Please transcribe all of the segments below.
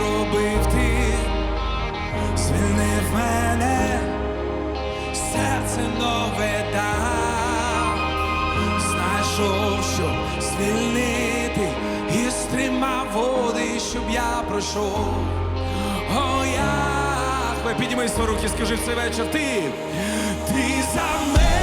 зробив ти, звільнив мене, серце нове дав, знайшов, що звільнити і стримав води, щоб я пройшов. О, я підніми свої руки, скажи в цей вечір ти, ти за мене.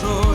corazón.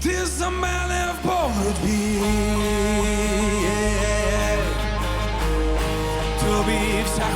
Tis the man of poverty yeah. Тобі вся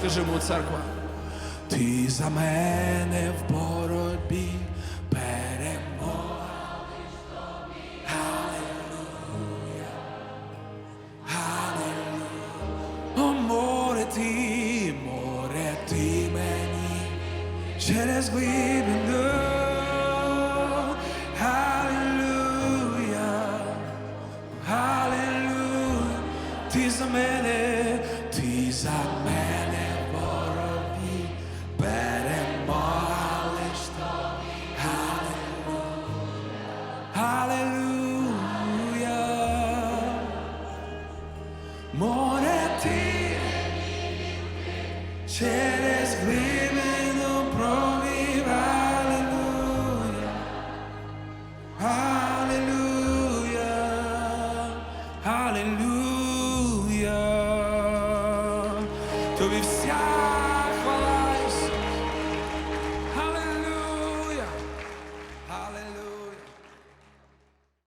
скажи йому, церква. Ти за мене в боротьбі перемога. Аллилуйя. Аллилуйя. О, море ти, море ти мені через глибину. Аллилуйя. Аллилуйя. Ти за мене, ти за мене.